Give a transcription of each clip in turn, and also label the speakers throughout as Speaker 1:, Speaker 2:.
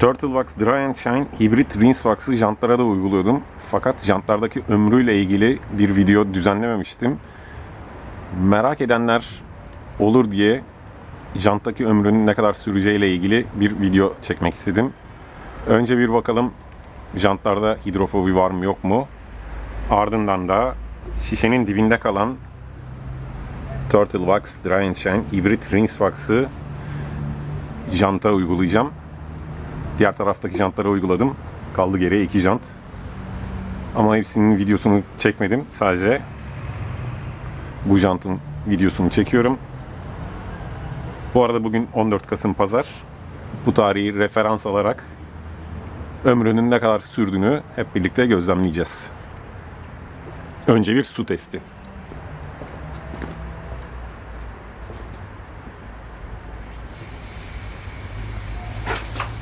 Speaker 1: Turtlebox Dry and Shine hibrit rinse wax'ı jantlara da uyguluyordum. Fakat jantlardaki ömrüyle ilgili bir video düzenlememiştim. Merak edenler olur diye janttaki ömrünün ne kadar süreceğiyle ilgili bir video çekmek istedim. Önce bir bakalım jantlarda hidrofobi var mı yok mu? Ardından da şişenin dibinde kalan Turtle Wax Dry and Shine hibrit rinse wax'ı janta uygulayacağım. Diğer taraftaki jantlara uyguladım. Kaldı geriye iki jant. Ama hepsinin videosunu çekmedim. Sadece bu jantın videosunu çekiyorum. Bu arada bugün 14 Kasım Pazar. Bu tarihi referans alarak ömrünün ne kadar sürdüğünü hep birlikte gözlemleyeceğiz. Önce bir su testi.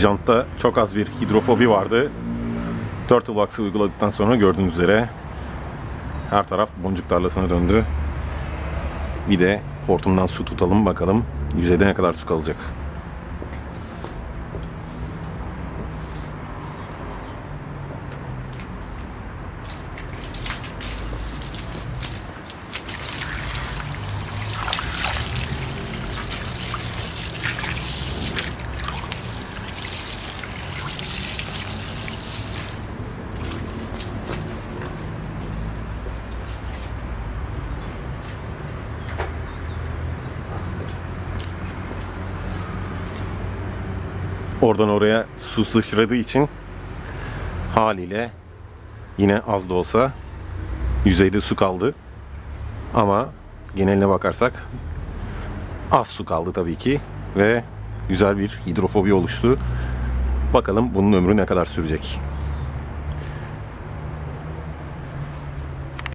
Speaker 1: Jantta çok az bir hidrofobi vardı. Turtle Wax'ı uyguladıktan sonra gördüğünüz üzere her taraf boncuk tarlasına döndü. Bir de hortumdan su tutalım bakalım yüzeyde ne kadar su kalacak. Oradan oraya su sıçradığı için haliyle yine az da olsa yüzeyde su kaldı. Ama geneline bakarsak az su kaldı tabii ki ve güzel bir hidrofobi oluştu. Bakalım bunun ömrü ne kadar sürecek.